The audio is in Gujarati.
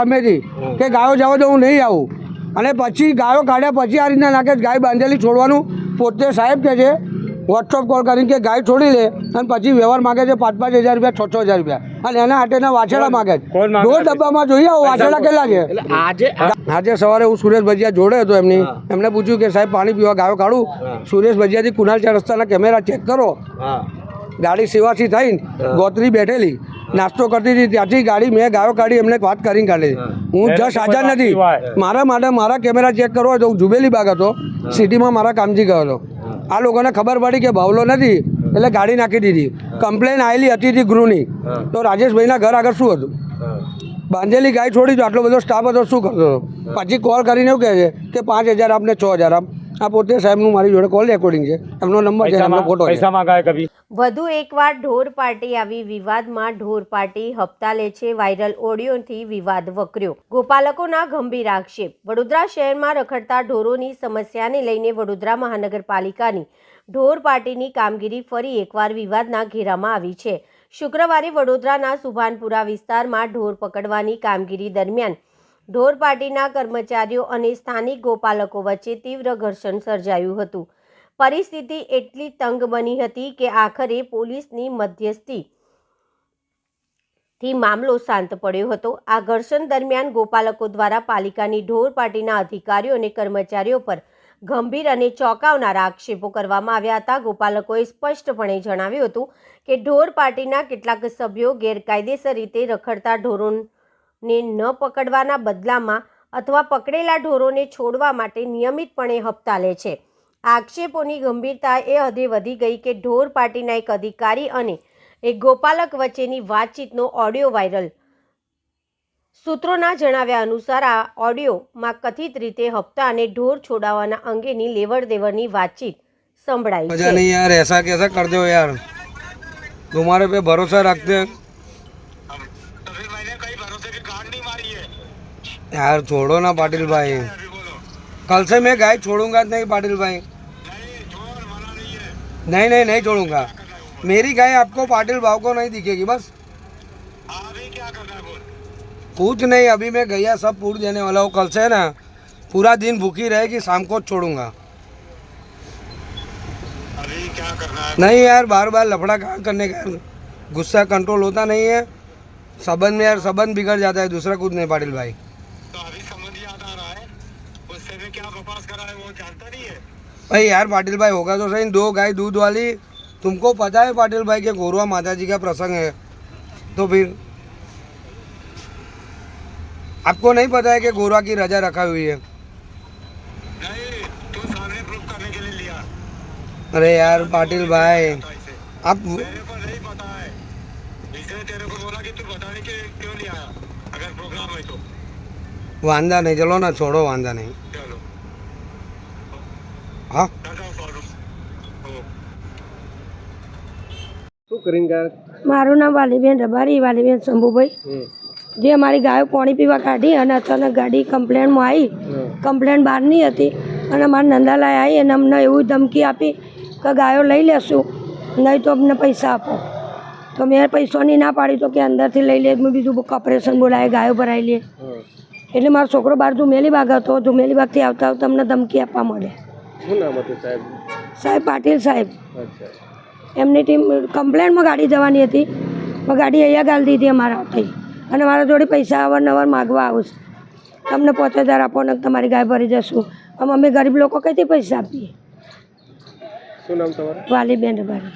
સામેથી કે ગાયો જવા દો હું નહીં આવું. અને પછી ગાયો કાઢ્યા પછી આ રીતના નાખે ગાય બાંધેલી છોડવાનું. પોતે સાહેબ કહે છે વોટ્સઅપ કોલ કરીને કે ગાય છોડી લે અને પછી વ્યવહાર માગે છે પાંચ પાંચ હજાર રૂપિયા છ છ હજાર રૂપિયા. અને એના હાટેના વાછેડા માગે છે. કોણ માગે દો છે? ડબ્બામાં જોઈએ આવો વાછેડા કેટલા છે? આજે સવારે હું સુરેશ ભજીયા જોડે હતો એમની. એમને પૂછ્યું કે સાહેબ પાણી પીવા ગાયો કાઢું? સુરેશ ભજીયાથી કુનાલ ચાર રસ્તાના કેમેરા ચેક કરો. ગાડી સેવાથી થઈને ગોત્રી બેઠેલી. નાસ્તો કરતી હતી ત્યાંથી ગાડી મેં ગાયો કાઢી એમને વાત કરીને કાઢી. હું. જસ્ટ હાજર નથી. મારા માટે મારા કેમેરા ચેક કરવા તો હું જુબેલી બાગ હતો. સિટીમાં મારા કામથી ગયો હતો. આ લોકોને ખબર પડી કે ભાવલો નથી એટલે ગાડી નાખી દીધી. કમ્પ્લેન આવેલી હતી હતી ગૃહની. તો રાજેશભાઈના ઘર આગળ શું હતું? બાંધેલી ગાય છોડી તો આટલો બધો સ્ટાફ હતો શું કરતો હતો? પછી કોલ કરીને એવું કહે છે કે પાંચ હજાર આપને છ હજાર આપ. આ પોતે સાહેબનું મારી જોડે કોલ રેકોર્ડિંગ છે. એમનો નંબર છે એમનો ફોટો છે. પૈસા માંગાય કભી? વધુ એકવાર ઢોર પાર્ટી આવી. વિવાદમાં ઢોર પાર્ટી હપ્તા લે છે. વાયરલ ઓડિયોથી વિવાદ વકર્યો. ગોપાલકોના ગંભીર આક્ષેપ. વડોદરા શહેરમાં રખડતા ઢોરોની સમસ્યાને લઈને વડોદરા મહાનગરપાલિકાની ઢોર પાર્ટીની કામગીરી ફરી એકવાર વિવાદના ઘેરામાં આવી છે. શુક્રવારે વડોદરાના સુભાનપુરા વિસ્તારમાં ઢોર પકડવાની કામગીરી દરમિયાન ઢોર પાર્ટીના કર્મચારીઓ અને સ્થાનિક ગોપાલકો વચ્ચે તીવ્ર ઘર્ષણ સર્જાયું હતું. પરિસ્થિતિ એટલી તંગ બની હતી કે આખરે પોલીસની મધ્યસ્થી થી મામલો શાંત પડ્યો હતો. આ ઘર્ષણ દરમિયાન ગોપાલકો દ્વારા પાલિકાની ઢોર પાર્ટીના અધિકારીઓ અને કર્મચારીઓ પર ગંભીર અને ચોંકાવનારા આક્ષેપો કરવામાં આવ્યા હતા. ગોપાલકોએ સ્પષ્ટપણે જણાવ્યું હતું કે ઢોર પાર્ટીના કેટલાક સભ્યો ગેરકાયદેસર રીતે રખડતા ઢોરોને ને ન પકડવાના બદલામાં અથવા પકડેલા ઢોરોને છોડવા માટે નિયમિતપણે હપ્તા લે છે. આક્ષેપોની ગંભીરતા એ હદે વધી ગઈ કે ઢોર પાર્ટીના એક અધિકારી અને એક ગોપાલક વચ્ચેની વાતચીતનો ઓડિયો વાયરલ. સૂત્રોના જણાવ્યા અનુસાર આ ઓડિયોમાં કથિત રીતે હપ્તા અને ઢોર છોડાવવાના અંગેની લેવડ દેવડની વાતચીત સંભળાય મજા નહીં યાર એસા કેસા કર યાર. તમારે પે ભરોસા રાખતે तभी मैंने कहीं भरोसे की गांड नहीं मारी है। यार छोड़ो ना पाटिल भाई। कल से मैं गाय छोड़ूँगा नहीं पाटिल भाई। नहीं नहीं नहीं नहीं नहीं छोड़ूँगा। मेरी गाय आपको पाटिल भाव को नहीं दिखेगी बस। अभी क्या करना है बोल। कुछ नहीं अभी मैं गैया सब पूछ देने वाला हूँ। कल से ना पूरा दिन भूखी रहेगी शाम को छोड़ूँगा। अभी क्या करना है? नहीं यार बार बार लफड़ा कहाँ करने का गुस्सा कंट्रोल होता नहीं है। संबंध में यार संबंध बिगड़ जाता है दूसरा कुछ नहीं पाटिल भाई। तो अभी समझ याद आ रहा है उससे भी क्या बकवास करा है वो जानता नहीं है। भाई यार पाटिल भाई होगा तो सही दो गाय दूध वाली तुमको पता है पाटिल भाई के गोरवा माता जी का प्रसंग है? तो फिर? आपको नहीं पता है कि गोरवा की रजा रखा हुई है? अरे यार पाटिल भाई तो आप पता है। इसलिए तेरे को बोला कि तू बताने के क्यों नहीं आया अगर प्रोग्राम है तो वांदा नहीं चलो ना छोड़ो वांदा नहीं चलो हाँ टाटा सॉल्व हो શું કરીને ગયા મારું નામ વાલીબેન રબારી વાલીબેન શંભુભાઈ જે અમારી ગાયો પાણી પીવા કાઢી અને અચાનક ગાડી કમ્પ્લેનમાં આવી કમ્પ્લેન બહારની હતી અને મારા નંદાલાય આવી અને અમને એવું ધમકી આપી કે ગાયો લઈ લેશું નહીં તો અમને પૈસા આપો તો મેં પૈસાની ના પાડી તો કે અંદરથી લઈ લે મેં બીજું ઓપરેશન બોલાવે ગાયો ભરાઈ લે. એટલે મારો છોકરો બહાર ધુમેલી બાગ હતો ધુમેલી બાગથી આવતા આવતા અમને ધમકી આપવા મળે. સાહેબ? સાહેબ પાટીલ સાહેબ. એમની ટીમ કમ્પ્લેનમાં ગાડી જવાની હતી પણ ગાડી અહીંયા ગાલી દીધી અમારા થઈ અને મારા જોડે પૈસા અવારનવાર માગવા આવું છે. તમને પાંચ હજાર આપો ને તમારી ગાય ભરી જશું. અમે ગરીબ લોકો કઈથી પૈસા આપીએ? શું નામ તમારું? વાલીબેન રબારી